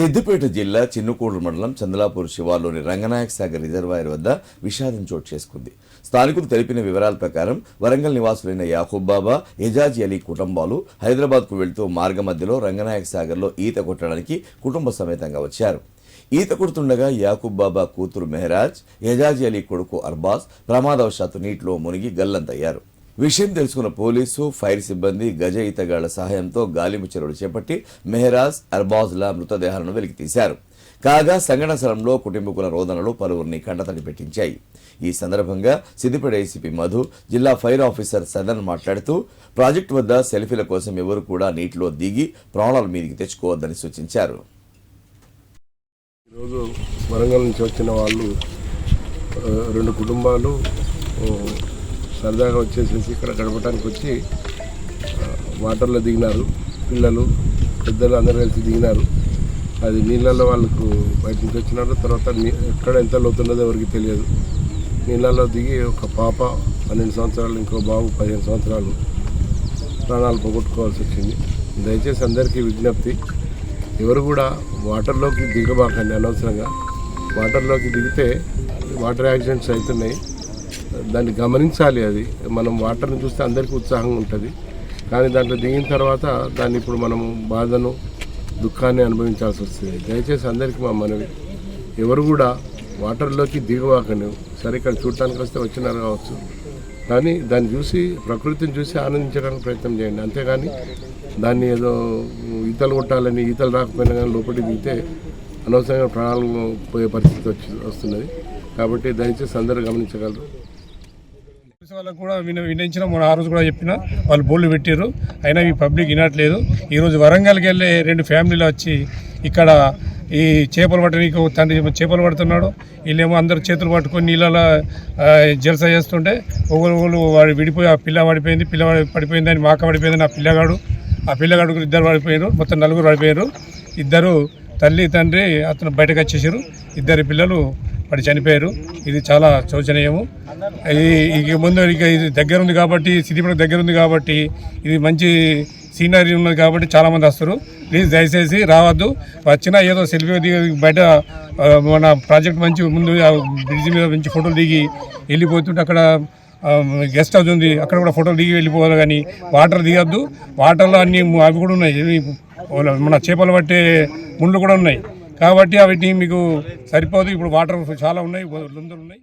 సిద్దిపేట జిల్లా చిన్నుకూరు మండలం చందలాపూర్ శివార్లోని రంగనాయక సాగర్ రిజర్వాయర్ వద్ద విషాదం చోటు చేసుకుంది. స్థానికులు తెలిపిన వివరాల ప్రకారం వరంగల్ నివాసులైన యాహూబ్ బాబా ఎజాజ్ అలీ కుటుంబాలు హైదరాబాద్కు వెళ్తూ మార్గ మధ్యలో రంగనాయక సాగర్లో ఈత కొట్టడానికి కుటుంబ సమేతంగా వచ్చారు. ఈత కొడుతుండగా యాకూబ్ బాబా కూతురు మెహరాజ్ ఎజాజ్ అలీ కొడుకు అర్బాజ్ ప్రమాదవశాత్తు నీటిలో మునిగి గల్లంతయ్యారు. విషయం తెలుసుకున్న పోలీసు ఫైర్ సిబ్బంది గజ ఈతగాళ్ళ సహాయంతో గాలింపు చర్యలు చేపట్టి మెహరాజ్ అర్బాజ్ల మృతదేహాలను వెలికితీశారు. కాగా సంఘటన స్థలంలో కుటుంబకుల రోదనలు పలువురిని కండతడి పెట్టించాయి. ఈ సందర్భంగా సిద్దిపేట ఏసీపీ మధు జిల్లా ఫైర్ ఆఫీసర్ సదన్ మాట్లాడుతూ ప్రాజెక్టు వద్ద సెల్ఫీల కోసం ఎవరు కూడా నీటిలో దిగి ప్రాణాల మీదికి తెచ్చుకోవద్దని సూచించారు. ఈరోజు వరంగల్ నుంచి వచ్చిన వాళ్ళు రెండు కుటుంబాలు సరదాగా వచ్చేసేసి ఇక్కడ గడపడానికి వచ్చి వాటర్లో దిగినారు. పిల్లలు పెద్దలు అందరూ కలిసి దిగినారు. అది నీళ్ళల్లో వాళ్ళకు బయట నుంచి వచ్చినారు. తర్వాత ఎక్కడ ఎంత లోతున్నదో ఎవరికి తెలియదు. నీళ్ళల్లో దిగి ఒక పాప పన్నెండు సంవత్సరాలు ఇంకో బాబు పదిహేను సంవత్సరాలు ప్రాణాలు పోగొట్టుకోవాల్సి వచ్చింది. దయచేసి అందరికీ విజ్ఞప్తి ఎవరు కూడా వాటర్లోకి దిగబాకండి అనవసరంగా. వాటర్లోకి దిగితే వాటర్ యాక్సిడెంట్స్ అవుతున్నాయి. దాన్ని గమనించాలి అది. మనం వాటర్ని చూస్తే అందరికీ ఉత్సాహంగా ఉంటుంది. కానీ దాంట్లో దిగిన తర్వాత దాన్ని ఇప్పుడు మనము బాధను దుఃఖాన్ని అనుభవించాల్సి వస్తుంది. దయచేసి అందరికీ మా మనవి. ఎవరు కూడా వాటర్లోకి దిగవాకండి. సరే ఇక్కడ చూడటానికి వస్తే వచ్చినారు కావచ్చు. కానీ దాన్ని చూసి ప్రకృతిని చూసి ఆనందించడానికి ప్రయత్నం చేయండి. అంతేగాని దాన్ని ఏదో ఈతలు కొట్టాలని ఈతలు రాకపోయినా కానీ లోపలికి దిగితే అనవసరంగా ప్రాణాలు పోయే పరిస్థితి వచ్చి వస్తున్నది. కాబట్టి దయచేసి అందరూ గమనించగలరు. పోలీసు వాళ్ళకు కూడా విన వినించిన మన ఆ రోజు కూడా చెప్పిన వాళ్ళు బోర్డు పెట్టారు అయినా ఈ పబ్లిక్ వినట్లేదు. ఈరోజు వరంగల్కి వెళ్ళే రెండు ఫ్యామిలీలు వచ్చి ఇక్కడ ఈ చేపలు పట్టడానికి తండ్రి చేపలు పడుతున్నాడు. వీళ్ళేమో అందరు చేతులు పట్టుకొని నీళ్ళలో జలస చేస్తుంటే ఒకరు ఒకరు వాడు విడిపోయి ఆ పిల్ల పడిపోయింది పిల్ల పడిపోయిందని మాక పడిపోయిందని ఆ పిల్లగాడు ఆ పిల్లగాడు ఇద్దరు పడిపోయారు మొత్తం నలుగురు పడిపోయారు ఇద్దరు తల్లి తండ్రి అతను బయటకు వచ్చేసారు ఇద్దరు పిల్లలు పడి చనిపోయారు. ఇది చాలా శోచనీయము. ఇది ఇక ముందు ఇక ఇది దగ్గర ఉంది కాబట్టి సిద్దిపేట దగ్గర ఉంది కాబట్టి ఇది మంచి సీనరీ ఉన్నది కాబట్టి చాలామంది వస్తారు. ప్లీజ్ దయచేసి రావద్దు. వచ్చినా ఏదో సెల్ఫీ దిగి బయట మన ప్రాజెక్ట్ మంచి ముందు ఆ బ్రిడ్జ్ మీద మంచి ఫోటోలు దిగి వెళ్ళిపోతుంటే అక్కడ గెస్ట్ హౌస్ ఉంది. అక్కడ కూడా ఫోటోలు దిగి వెళ్ళిపోవాలి కానీ వాటర్ దిగద్దు. వాటర్లో అన్ని అవి కూడా ఉన్నాయి. మన చేపలు పట్టే ముళ్ళు కూడా ఉన్నాయి. కాబట్టి అవిటిని మీకు సరిపోదు. ఇప్పుడు వాటర్ చాలా ఉన్నాయి ఉన్నాయి.